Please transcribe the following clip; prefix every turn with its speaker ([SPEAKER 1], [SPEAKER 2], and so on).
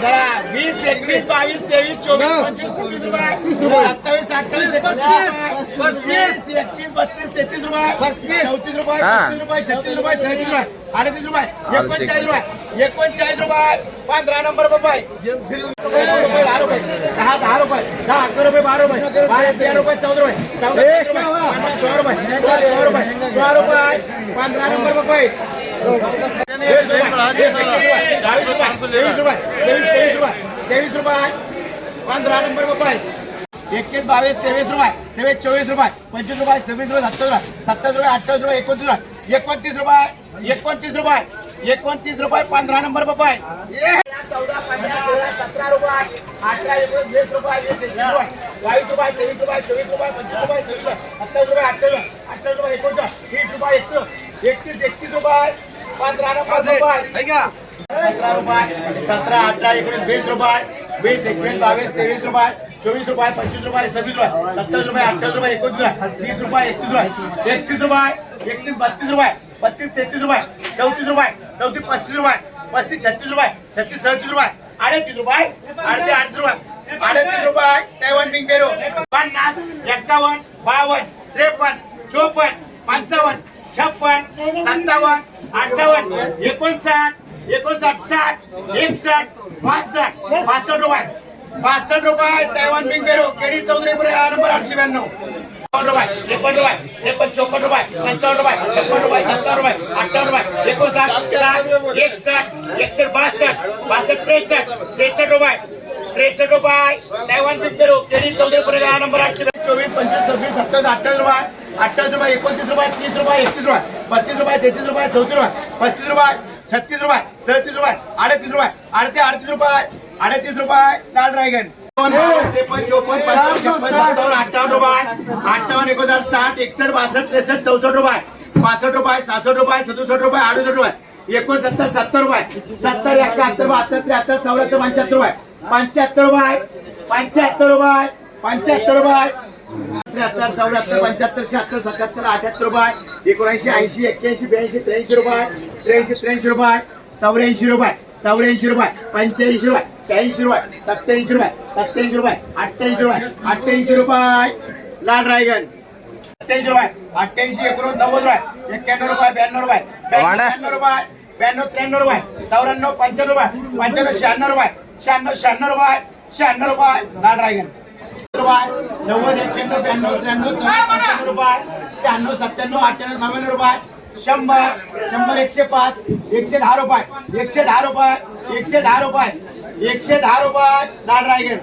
[SPEAKER 1] जरा वीस एकवीस बावीस तेवीस चोवीस. पंचवीस सव्वीस रुपये. सत्तावीस अठ्ठावीस एकोणतीस पस्तीस एकतीस बत्तीस तेहतीस रुपये
[SPEAKER 2] पस्तीस.
[SPEAKER 1] चौतीस रुपये. पस्तीस रुपये छत्तीस रुपये सदतीस रुपये अडतीस रुपये एकोणचाळीस रुपये एकोणचाळीस रुपये पंधरा नंबर रुपये रुपये दहा रुपये दहा दहा रुपये दहा अकरा रुपये बारा रुपये बारा तेरा रुपये चौदा रुपये चौदा रुपये पंधरा सोळा रुपये सोळा सोळा रुपये सोळा रुपये पंधरा नंबर रुपये तेवीस रुपये तेवीस रुपये. बावीस रुपये तेवीस रुपये. तेवीस रुपये. पंधरा नंबर रुपये एकवीस बावीस तेवीस रुपये. तेवीस चोवीस रुपये. पंचवीस रुपये सव्वीस रुपये सत्तर रुपये. सत्तावीस रुपये अठ्ठावीस रुपये एकोणतीस रुपये. एकोणतीस रुपये एकोणतीस रुपये. एकोणतीस रुपये पंधरा नंबर रुपये चौदा पंधरा सोळा सतरा रुपये. अठरा एकोणीस वीस रुपये वीस एकवीस रुपये. बावीस रुपये तेवीस रुपये चोवीस रुपये पंचवीस रुपये सव्वीस रुपये सत्तावीस रुपये अठ्ठावीस रुपये अठ्ठावीस रुपये एकोणतीस तीस रुपये एकतीस एकतीस एकतीस रुपये. पंधरा नंबर रुपये सतरा रुपये सतरा अठरा एकोणीस वीस रुपये वीस एकवीस बावीस तेवीस रुपये चोवीस रुपये पंचवीस रुपये सव्वीस रुपये सत्तावीस रुपये अठ्ठावीस रुपये एकोणतीस रुपये तीस रुपये एकतीस रुपये एकतीस रुपये एकतीस बत्तीस रुपये बत्तीस तेहतीस रुपये चौतीस रुपये चौतीस पस्तीस रुपये पस्तीस छत्तीस रुपये छत्तीस सदतीस रुपये अडतीस रुपये अडतीस अडतीस रुपये अडतीस रुपये तेवन बिंग बेरो पन्नास एक्कावन्न बावन्न त्रेपन्न चोपन्न पंचावन्न छप्पन सत्तावन्न अठ्ठावन्न एकोणसाठ एकोणसाठ साठ एकसाठ पासष्ट पासष्ट रुपये. पासष्ट रुपये तैवान बिंग बेरो केडी चौधरी नंबर आठशे ब्याण्णव. एकावन्न रुपये त्रेपन्न रुपये त्रेपन्न चोपन्न रुपये पंचावन्न रुपये छप्पन रुपये सत्तर रुपये अठ्ठावन्न रुपये एकोणसाठ साठ एकसष्ट एकसष्ट बासष्ट बासष्ट त्रेसष्ट त्रेसष्ट रुपये. त्रेसष्ट रुपये तैवान बिंग बेरो केडी चौधरी नंबर आठशे चोवीस पंचवीस सव्वीस सत्तावीस अठ्ठावीस रुपये. अठ्ठावीस रुपये एकोणतीस रुपये तीस रुपये एकतीस रुपये बत्तीस रुपये तेहतीस रुपये चौतीस रुपये पस्तीस रुपये छत्तीस रुपये सदतीस रुपये अडतीस रुपये अडतीस अडतीस रुपये अडतीस रुपये लाल ड्रॅगन त्रेपन्न चोपन्न पंचावन्न छप्पन सत्तावन्न अठ्ठावन्न रुपये अठ्ठावन्न एकोणसाठ साठ एकसष्ट बासष्ट त्रेसष्ट चौसष्ट रुपये पासष्ट रुपये सहासष्ट रुपये सदुसष्ट रुपये अडुसष्ट रुपये एकोणसत्तर सत्तर रुपये सत्तर एकाहत्तर बहात्तर त्र्याहत्तर चौऱ्याहत्तर पंच्याहत्तर रुपये पंच्याहत्तर रुपये पंच्याहत्तर रुपये पंच्याहत्तर रुपये त्र्याहत्तर चौऱ्याहत्तर पंच्याहत्तर शहात्तर सत्याहत्तर अठ्याहत्तर रुपये एकोणऐंशी ऐंशी एक्क्याऐंशी ब्याऐंशी त्र्याऐंशी रुपये त्र्याऐंशी त्र्याऐंशी रुपये चौऱ्याऐंशी रुपये चौऱ्याऐंशी रुपये पंच्याऐंशी रुपये शहाऐंशी रुपये सत्याऐंशी रुपये सत्याऐंशी रुपये अठ्ठ्याऐंशी रुपये अठ्ठ्याऐंशी रुपये लाल ड्रॅगन सत्याऐंशी रुपये अठ्ठ्याऐंशी एकोण नव्वद रुपये एक्क्याण्णव रुपये ब्याण्णव रुपये. ब्याण्णव रुपये ब्याण्णव त्र्याण्णव रुपये चौऱ्याण्णव पंच्याण्णव रुपये पंच्याण्णव शहाण्णव रुपये शहाण्णव शहाण्णव रुपये शहाण्णव रुपये लाल रुपये नव्वद एक्क्याण्णव ब्याण्णव त्र्याण्णव चौऱ्याण्णव रुपये शहाण्णव सत्त्याण्णव अठ्ठ्याण्णव नव्याण्णव रुपये शंभर शंभर एकशे पाच एकशे दहा रुपये एकशे दहा रुपये एकशे दहा रुपये एकशे दहा रुपये लाल रायगड.